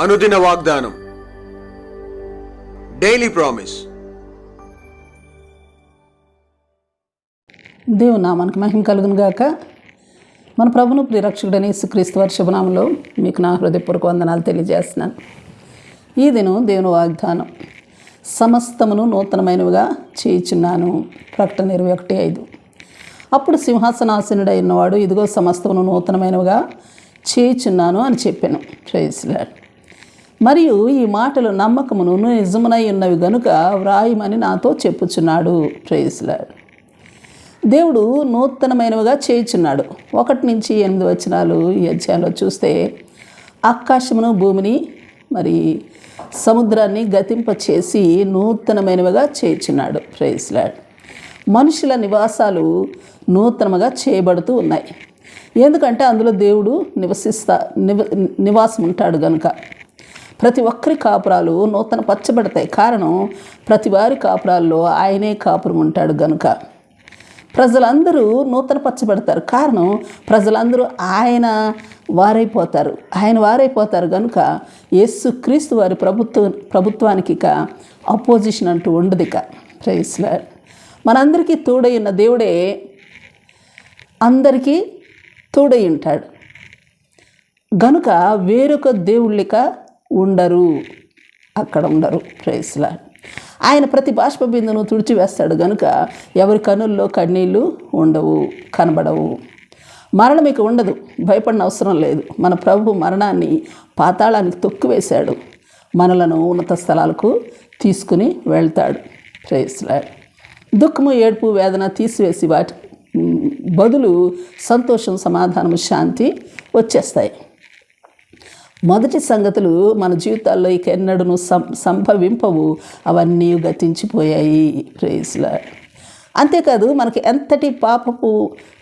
అనుదిన వాగ్దానం. Daily promise దేవుని నామానికి మహిమ కలుగును గాక. మన ప్రభును ప్రిరక్షకుడని యేసుక్రీస్తు వారి శుభనామంలో మీకు నా హృదయపూర్వక వందనాలు తెలియజేస్తున్నాను. ఈ దినం దేవుని వాగ్దానం. సమస్తమును నూతనమైనవిగా చేయుచున్నాను. ప్రకటన ఇరవై ఒకటి ఐదు. అప్పుడు సింహాసనాసనుడై ఉన్నవాడు ఇదిగో సమస్తమును నూతనమైనవిగా చేయుచున్నాను అని చెప్పాను. ప్రేస్లాడ్ మరియు ఈ మాటలు నమ్మకమును నిజమునై ఉన్నవి గనుక వ్రాయమని నాతో చెప్పుచున్నాడు. ప్రేస్లాడ్ దేవుడు నూతనమైనవిగా చేయుచున్నాడు. ఒకటి నుంచి ఎనిమిది వచనాలు ఈ అధ్యాయంలో చూస్తే ఆకాశమును భూమిని మరి సముద్రాన్ని గతింప చేసి నూతనమైనవిగా చేయుచున్నాడు. ప్రేస్లాడ్ మనుషుల నివాసాలు నూతనముగా చేయబడుతూ ఉన్నాయి. ఎందుకంటే అందులో దేవుడు నివసిస్తా నివ నివాసం ఉంటాడు కనుక ప్రతి ఒక్కరి కాపురాలు నూతన పచ్చబడతాయి కారణం ప్రతి వారి కాపురాల్లో ఆయనే కాపురం ఉంటాడు గనుక. ప్రజలందరూ నూతన పచ్చబడతారు కారణం ప్రజలందరూ ఆయన వారైపోతారు. ఆయన వారైపోతారు కనుక యేసు క్రీస్తు వారి ప్రభుత్వ ప్రభుత్వానికి ఇక అపోజిషన్ అంటూ ఉండదు ఇక. ప్రైస్లా మనందరికీ తోడైన దేవుడే అందరికీ తోడై ఉంటాడు. గనుక వేరొక దేవుళ్ళిక ఉండరు. అక్కడ ఉండరు. ప్రేస్లా ఆయన ప్రతి బాష్ప బిందును తుడిచివేస్తాడు గనుక ఎవరి కనుల్లో కన్నీళ్ళు ఉండవు కనబడవు. మరణం ఇక ఉండదు. భయపడిన అవసరం లేదు. మన ప్రభు మరణాన్ని పాతాళానికి తొక్కువేశాడు. మనలను ఉన్నత స్థలాలకు తీసుకుని వెళ్తాడు. ప్రేస్లా దుఃఖము ఏడుపు వేదన తీసివేసి వాటి బదులు సంతోషం సమాధానము శాంతి వచ్చేస్తాయి. మొదటి సంగతులు మన జీవితాల్లో ఇక ఎన్నడూ సం సంభవింపవు. అవన్నీ గతించిపోయాయి. ప్రేస్లా అంతేకాదు మనకి ఎంతటి పాపపు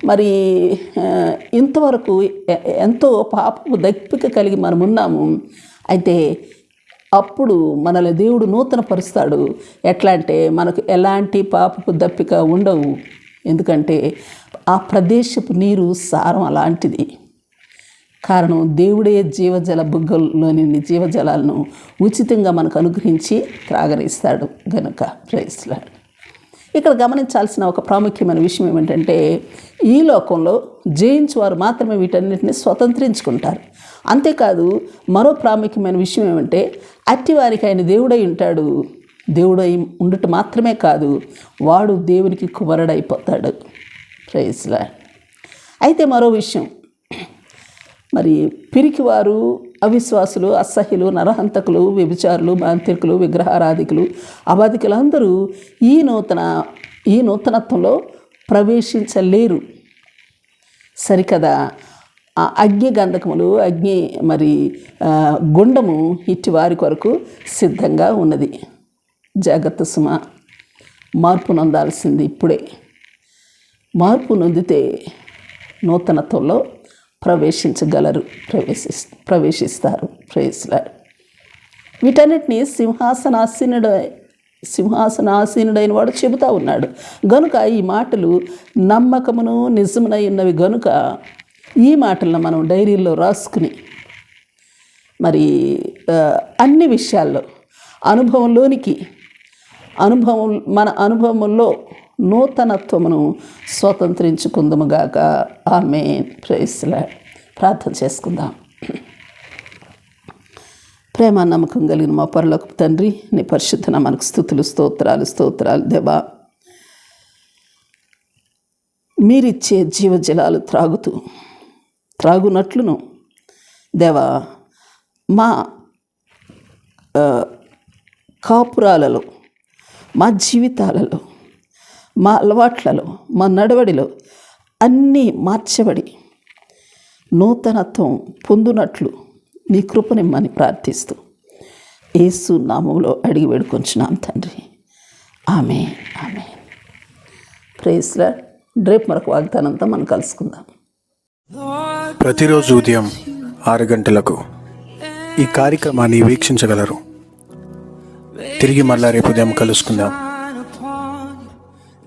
మరి ఇంతవరకు ఎంతో పాపపు దప్పిక కలిగి మనం ఉన్నాము అయితే అప్పుడు మనల్ని దేవుడు నూతన పరుస్తాడు ఎట్లా అంటే మనకు ఎలాంటి పాపపు దప్పిక ఉండవు. ఎందుకంటే ఆ ప్రదేశపు నీరు సారం అలాంటిది. కారణం దేవుడే జీవజల బుగ్గల్లోని జీవజలాలను ఉచితంగా మనకు అనుగ్రహించి త్రాగరిస్తాడు గనుక. ప్రైస్లాడు ఇక్కడ గమనించాల్సిన ఒక ప్రాముఖ్యమైన విషయం ఏమిటంటే ఈ లోకంలో జయించేవారు మాత్రమే వీటన్నిటిని స్వతంత్రించుకుంటారు. అంతేకాదు మరో ప్రాముఖ్యమైన విషయం ఏమంటే అట్టివారికి ఆయన దేవుడై ఉంటాడు. దేవుడై ఉండటం మాత్రమే కాదు వాడు దేవునికి కుమరుడైపోతాడు. ప్రైస్లా అయితే మరో విషయం మరి పిరికివారు అవిశ్వాసులు అసహ్యులు నరహంతకులు వ్యభిచారులు మాంత్రికులు విగ్రహారాధికులు అబాధికులు అందరూ ఈ నూతన ఈ నూతనత్వంలో ప్రవేశించలేరు. సరికదా? ఆ అగ్ని గంధకములు అగ్ని మరి గుండము ఇట్టి వారి కొరకు సిద్ధంగా ఉన్నది. జాగ్రత్త సుమ మార్పు నొందాల్సింది ఇప్పుడే. మార్పు నొందితే నూతనత్వంలో ప్రవేశించగలరు ప్రవేశి ప్రవేశిస్తారు. ప్రవేశిస్తారు వీటన్నిటిని సింహాసనాసీనుడు సింహాసనాసీనుడైన వాడు చెబుతా ఉన్నాడు. గనుక ఈ మాటలు నమ్మకమును నిజమునై ఉన్నవి గనుక ఈ మాటలను మనం డైరీల్లో రాసుకుని మరి అన్ని విషయాల్లో అనుభవంలోనికి అనుభవం మన అనుభవంలో నూతనత్వమును స్వతంత్రించుకుందాముగాక. ఆమె ప్రేస్లా ప్రార్థన చేసుకుందాం. ప్రేమ నమ్మకం కలిగిన మా పరలోక తండ్రి నీ పరిశుద్ధన మనకు స్థుతులు స్తోత్రాలు స్తోత్రాలు దేవా. మీరిచ్చే జీవజలాలు త్రాగుతూ త్రాగునట్లును. దేవా మా కాపురాలలో మా జీవితాలలో మా అలవాట్లలో మా నడవడిలో అన్నీ మార్చబడి నూతనత్వం పొందునట్లు నీ కృపనిమ్మని ప్రార్థిస్తూ ఏసు నామంలో అడిగి వేడుకొంచున్నాం తండ్రి. ఆమె ఆమె ప్రేస్లా రేపు మరొక వాగ్దానంతో మనం కలుసుకుందాం. ప్రతిరోజు ఉదయం ఆరు గంటలకు ఈ కార్యక్రమాన్ని వీక్షించగలరు. తిరిగి మళ్ళా రేపు ఉదయం కలుసుకుందాం.